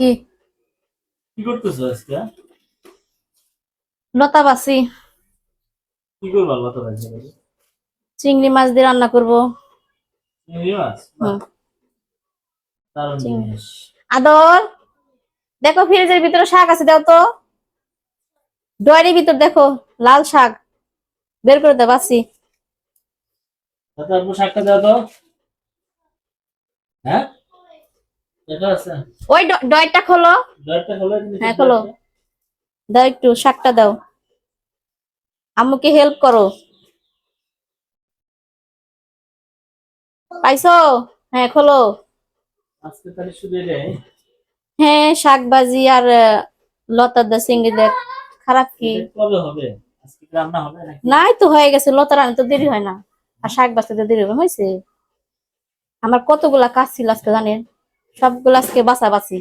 কি? কি করতেছো আজকে? লতা বাসি। কি করব আল্লাহ তো রাজি চিংড়ি মাছ দিয়ে রান্না করব। চিংড়ি মাছ? হুম। দারুণ চিংড়ি। জিনিস। আদর! দেখো ফ্রিজের ভিতরে শাক আছে দাও তো। ডয়ারির ভিতর দেখো লাল শাক। বের করে দাও বাসি। শাকটা দাও তো। হ্যাঁ? ওই খোলো। খোলো হ্যাঁ, খোলো। দাও একটু শাকটা দাও। আম্মুকে হেল্প করো। পাইছো? হ্যাঁ খোলো। আজকে তাহলে শুধু হ্যাঁ শাক ভাজি আর লতা দা চিংড়ি দেখ। খারাপ কি? কবে হবে? আজকে রান্না হবে নাকি? নাই তো হয়ে গেছে। লতা রান্না তো দেরি হয় না। আর শাক বাঁচতে দেরি হবে হয়েছে। আমার কতগুলা কাজ ছিল আজকে জানেন? সবগুলো আজকে বাছা বাছি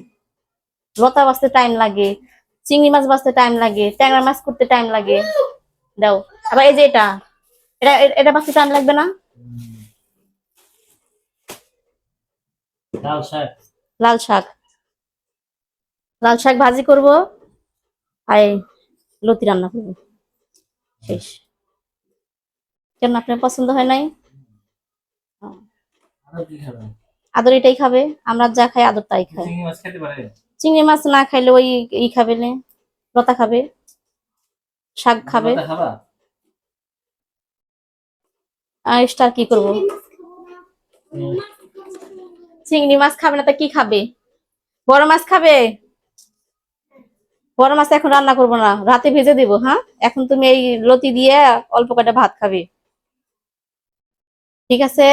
লতা বাঁচতে টাইম লাগে চিংড়ি মাছ বাঁচতে টাইম লাগে ট্যাংরা মাছ করতে টাইম লাগে। দাও আবার এই যে এটা এটা এটা বাঁচতে টাইম লাগবে না? লাল শাক। লাল শাক। লাল শাক ভাজি করব আর লতি রান্না করব। শেষ। কেন আপনার পছন্দ হয় নাই? আদর এটাই খাবে আমরা যা খাই আদর তাই খাই। চিংড়ি মাছ খেতে পারে? চিংড়ি মাছ না খাইলে ওই ই খাবে না লতা খাবে শাক খাবে। লতা আর স্টার কি করব? চিংড়ি মাছ খাবে না তা কি খাবে? বড় মাছ খাবে? বড় মাছ এখন রান্না করব না রাতে ভেজে দিব হ্যাঁ? এখন তুমি এই লতি দিয়ে অল্প কটা ভাত খাবে। ঠিক আছে?